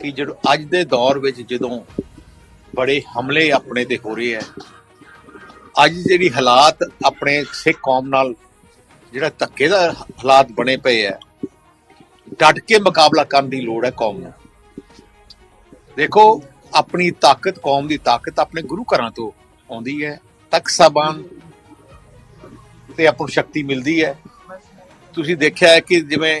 ਕਿ ਜਦੋਂ ਅੱਜ ਦੇ ਦੌਰ ਵਿੱਚ ਜਦੋਂ ਬੜੇ ਹਮਲੇ ਆਪਣੇ ਤੇ ਹੋ ਰਹੇ ਹੈ ਅੱਜ ਜਿਹੜੀ ਹਾਲਾਤ ਆਪਣੇ ਸਿੱਖ ਕੌਮ ਨਾਲ ਜਿਹੜਾ ਧੱਕੇ ਦਾ ਹਾਲਾਤ ਬਣੇ ਪਏ ਹੈ ਡਟ ਕੇ ਮੁਕਾਬਲਾ ਕਰਨ ਦੀ ਲੋੜ ਹੈ ਕੌਮ ਨੂੰ। ਦੇਖੋ, ਆਪਣੀ ਤਾਕਤ, ਕੌਮ ਦੀ ਤਾਕਤ ਆਪਣੇ ਗੁਰੂ ਘਰਾਂ ਤੋਂ ਆਉਂਦੀ ਹੈ, ਤਖਤ ਸਾਹਿਬਾਨ ਤੇ ਆਪਾਂ ਸ਼ਕਤੀ ਮਿਲਦੀ ਹੈ। ਤੁਸੀਂ ਦੇਖਿਆ ਹੈ ਕਿ ਜਿਵੇਂ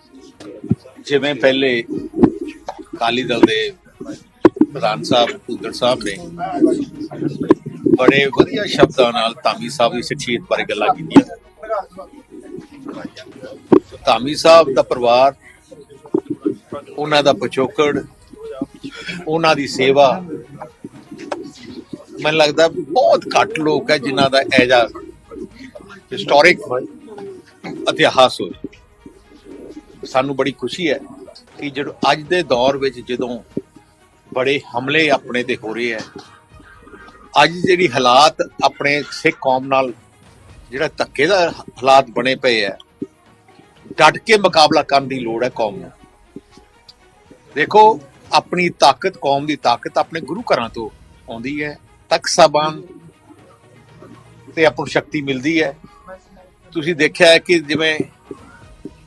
ਜਿਵੇਂ ਪਹਿਲੇ ਅਕਾਲੀ ਦਲ ਦੇ ਪ੍ਰਧਾਨ ਸਾਹਿਬ ਭੁੱਦਰ ਸਾਹਿਬ ਨੇ ਬੜੇ ਵਧੀਆ ਸ਼ਬਦਾਂ ਨਾਲ ਧਾਮੀ ਸਾਹਿਬ ਦੀ ਸ਼ਖਸੀਅਤ ਬਾਰੇ ਗੱਲਾਂ ਕੀਤੀਆਂ। ਧਾਮੀ ਸਾਹਿਬ ਦਾ ਪਰਿਵਾਰ, ਉਹਨਾਂ ਦਾ ਪਿਛੋਕੜ, ਉਹਨਾਂ ਦੀ ਸੇਵਾ, ਮੈਨੂੰ ਲੱਗਦਾ ਬਹੁਤ ਘੱਟ ਲੋਕ ਹੈ ਜਿਨ੍ਹਾਂ ਦਾ ਐਜਾ ਹਿਸਟੋਰਿਕ ਇਤਿਹਾਸ ਹੋਵੇ। ਸਾਨੂੰ ਬੜੀ ਖੁਸ਼ੀ ਹੈ ਕਿ ਜਦੋਂ ਅੱਜ ਦੇ ਦੌਰ ਵਿੱਚ ਜਦੋਂ ਬੜੇ ਹਮਲੇ ਆਪਣੇ ਤੇ ਹੋ ਰਹੇ ਹੈ, ਅੱਜ ਜਿਹੜੀ ਹਾਲਾਤ ਆਪਣੇ ਸਿੱਖ ਕੌਮ ਨਾਲ ਜਿਹੜਾ ਧੱਕੇ ਦਾ ਹਾਲਾਤ ਬਣੇ ਪਏ ਹੈ, ਡਟ ਕੇ ਮੁਕਾਬਲਾ ਕਰਨ ਦੀ ਲੋੜ ਹੈ ਕੌਮ ਨੂੰ। ਦੇਖੋ, ਆਪਣੀ ਤਾਕਤ, ਕੌਮ ਦੀ ਤਾਕਤ ਆਪਣੇ ਗੁਰੂ ਘਰਾਂ ਤੋਂ ਆਉਂਦੀ ਹੈ, ਤਖਤ ਸਾਹਿਬਾਨ ਤੇ ਆਪਾਂ ਸ਼ਕਤੀ ਮਿਲਦੀ ਹੈ। ਤੁਸੀਂ ਦੇਖਿਆ ਹੈ ਕਿ ਜਿਵੇਂ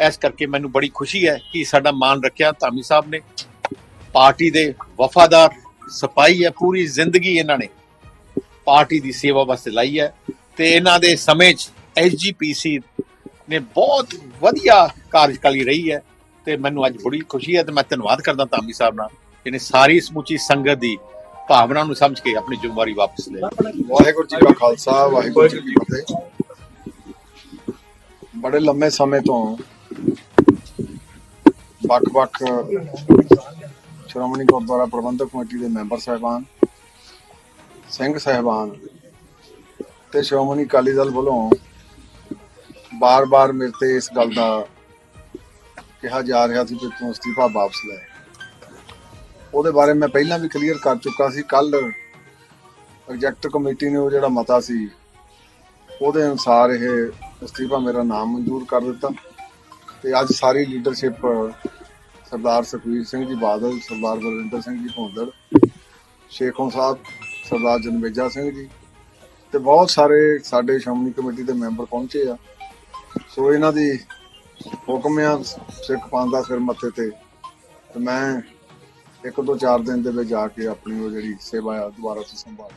ਇਸ ਕਰਕੇ ਮੈਨੂੰ ਬੜੀ ਖੁਸ਼ੀ ਹੈ ਕਿ ਸਾਡਾ ਮਾਨ ਰੱਖਿਆ ਧਾਮੀ ਸਾਹਿਬ ਨੇ। ਪਾਰਟੀ ਦੇ ਵਫਾਦਾਰ, ਸਿਪਾਹੀ ਹੈ, ਪੂਰੀ ਜ਼ਿੰਦਗੀ ਇਹਨਾਂ ਨੇ ਪਾਰਟੀ ਦੀ ਸੇਵਾ ਵਾਸਤੇ ਲਾਈ ਹੈ ਤੇ ਇਹਨਾਂ ਦੇ ਸਮੇਂ 'ਚ ਐਸਜੀਪੀਸੀ ਨੇ ਬਹੁਤ ਵਧੀਆ ਕਾਰਜਕਾਲੀ ਰਹੀ ਹੈ ਤੇ ਮੈਨੂੰ ਅੱਜ ਬੜੀ ਖੁਸ਼ੀ ਹੈ ਤੇ ਮੈਂ ਧੰਨਵਾਦ ਕਰਦਾ ਧਾਮੀ ਸਾਹਿਬ ਨਾਲ ਜਿਹਨੇ ਸਾਰੀ ਸਮੁੱਚੀ ਸੰਗਤ ਦੀ ਭਾਵਨਾ ਨੂੰ ਸਮਝ ਕੇ ਆਪਣੀ ਜ਼ਿੰਮੇਵਾਰੀ ਵਾਪਸ ਲਈ। ਵਾਹਿਗੁਰੂ ਜੀ ਕਾ ਖਾਲਸਾ, ਵਾਹਿਗੁਰੂ ਜੀ ਕੀ ਫਤਿਹ। ਬੜੇ ਲੰਮੇ ਸਮੇਂ ਤੋਂ ਵੱਖ-ਵੱਖ ਸ਼੍ਰੋਮਣੀ ਗੁਰਦੁਆਰਾ ਪ੍ਰਬੰਧਕ ਕਮੇਟੀ ਦੇ ਮੈਂਬਰ ਸਾਹਿਬਾਨ, ਸਿੰਘ ਸਾਹਿਬਾਨ ਤੇ ਸ਼੍ਰੋਮਣੀ ਅਕਾਲੀ ਦਲ ਵੱਲੋਂ ਬਾਰ-ਬਾਰ ਮੇਰੇ ਤੇ ਇਸ ਗੱਲ ਦਾ ਕਿਹਾ ਜਾ ਰਿਹਾ ਸੀ ਕਿ ਤੂੰ ਅਸਤੀਫਾ ਵਾਪਸ ਲੈ। ਉਹਦੇ ਬਾਰੇ ਮੈਂ ਪਹਿਲਾਂ ਵੀ ਕਲੀਅਰ ਕਰ ਚੁੱਕਾ ਸੀ। ਕੱਲ ਐਗਜ਼ੈਕਟਿਵ ਕਮੇਟੀ ਨੇ ਉਹ ਜਿਹੜਾ ਮਤਾ ਸੀ, ਉਹਦੇ ਅਨੁਸਾਰ ਇਹ ਅਸਤੀਫਾ ਮੇਰਾ ਨਾਮ ਮਨਜ਼ੂਰ ਕਰ ਦਿੱਤਾ। ਤੇ ਅੱਜ ਸਾਰੀ ਲੀਡਰਸ਼ਿਪ ਸਰਦਾਰ ਸੁਖਵੀਰ ਸਿੰਘ ਜੀ ਬਾਦਲ, ਸਰਦਾਰ ਬਲਵਿੰਦਰ ਸਿੰਘ ਜੀ ਭੌਂਦੜ, ਸ਼ੇਖੋਂ ਸਾਹਿਬ, ਸਰਦਾਰ ਜਨਮੇਜਾ ਸਿੰਘ ਜੀ ਤੇ ਬਹੁਤ ਸਾਰੇ ਸਾਡੇ ਸ਼੍ਰੋਮਣੀ ਕਮੇਟੀ ਦੇ ਮੈਂਬਰ ਪਹੁੰਚੇ ਆ। ਸੋ ਇਹਨਾਂ ਦੀ ਹੁਕਮ ਆ ਸਿੱਖ ਪੰਥ ਦਾ ਸਿਰ ਮੱਥੇ ਤੇ ਤੇ ਮੈਂ ਇੱਕ ਦੋ ਚਾਰ ਦਿਨ ਦੇ ਵਿੱਚ ਜਾ ਕੇ ਆਪਣੀ ਉਹ ਜਿਹੜੀ ਸੇਵਾ ਆ, ਦੁਬਾਰਾ ਤੋਂ ਸੰਭਾਲ